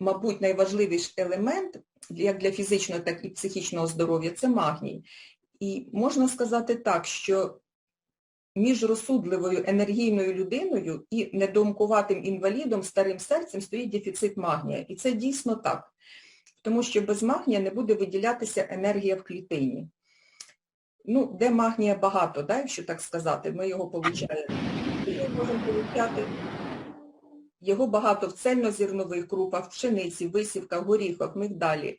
мабуть, найважливіший елемент як для фізичного, так і психічного здоров'я це магній. І можна сказати так, що між розсудливою енергійною людиною і недоумкуватим інвалідом старим серцем стоїть дефіцит магнія. І це дійсно так. Тому що без магнія не буде виділятися енергія в клітині. Ну, де магнія багато, да, якщо так сказати, ми його получаємо. Ми можемо получати його багато в цельнозернових крупах, пшениці, висівках, горіхах, мигдалі.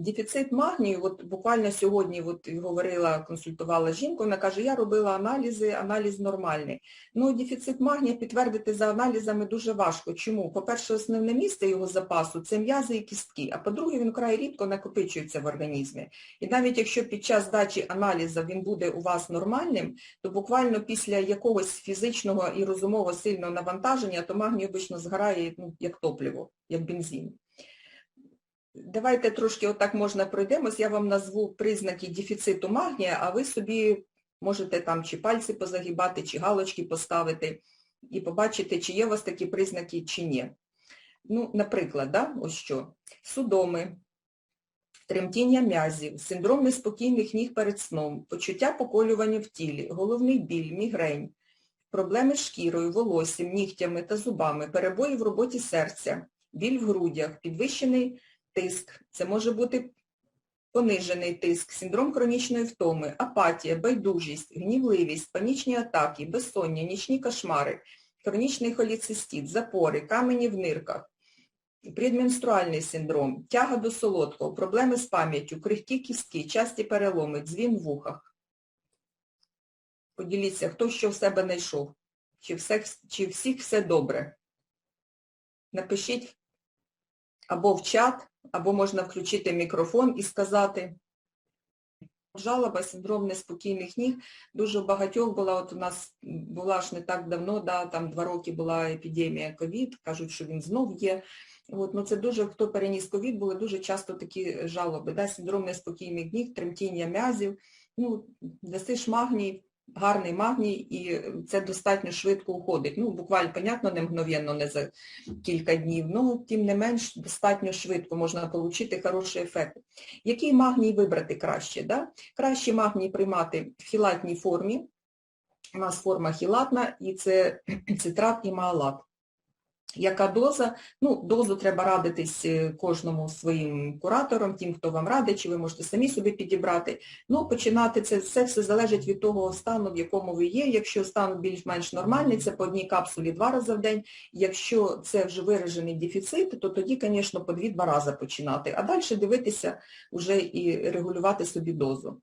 Дефіцит магнію, от буквально сьогодні от говорила, консультувала жінку, вона каже, я робила аналізи, аналіз нормальний. Ну, дефіцит магнія підтвердити за аналізами дуже важко. Чому? По-перше, основне місце його запасу це м'язи і кістки, а по-друге, він край рідко накопичується в організмі. І навіть якщо під час здачі аналізу він буде у вас нормальним, то буквально після якогось фізичного і розумово сильного навантаження, то магній обично згорає ну, як топливо, як бензин. Давайте трошки отак можна пройдемось, я вам назву признаки дефіциту магнія, а ви собі можете там чи пальці позагибати, чи галочки поставити і побачити, чи є у вас такі признаки, чи ні. Ну, наприклад, да, ось що, судоми, тремтіння м'язів, синдром неспокійних ніг перед сном, почуття поколювання в тілі, головний біль, мігрень, проблеми з шкірою, волоссям, нігтями та зубами, перебої в роботі серця, біль в грудях, підвищений тиск, це може бути понижений тиск, синдром хронічної втоми, апатія, байдужість, гнівливість, панічні атаки, безсоння, нічні кошмари, хронічний холіцистит, запори, камені в нирках, предменструальний синдром, тяга до солодкого, проблеми з пам'яттю, крихкі кістки, часті переломи, дзвін в вухах. Поділіться, хто що в себе знайшов, чи, все, чи всіх все добре. Напишіть або в чат, або можна включити мікрофон і сказати. Жалоба, синдром неспокійних ніг. Дуже багатьох була, от у нас була ж не так давно, да, там два роки була епідемія ковід, кажуть, що він знов є. От, ну це дуже, хто переніс ковід, були дуже часто такі жалоби. Да, синдром неспокійних ніг, тремтіння м'язів. Ну, дасиш магній, гарний магній, і це достатньо швидко уходить. Ну, буквально, понятно, не мгновенно, не за кілька днів, ну, тим не менш, достатньо швидко можна отримати хороший ефект. Який магній вибрати краще? Да? Краще магній приймати в хілатній формі. У нас форма хілатна, і це цитрат і маалат. Яка доза? Ну, дозу треба радитись е, кожному своїм куратором, тим, хто вам радить, чи ви можете самі собі підібрати. Ну, починати це все, все залежить від того стану, в якому ви є. Якщо стан більш-менш нормальний, це по одній капсулі два рази в день. Якщо це вже виражений дефіцит, то тоді, звісно, по дві-два рази починати. А далі дивитися вже і регулювати собі дозу.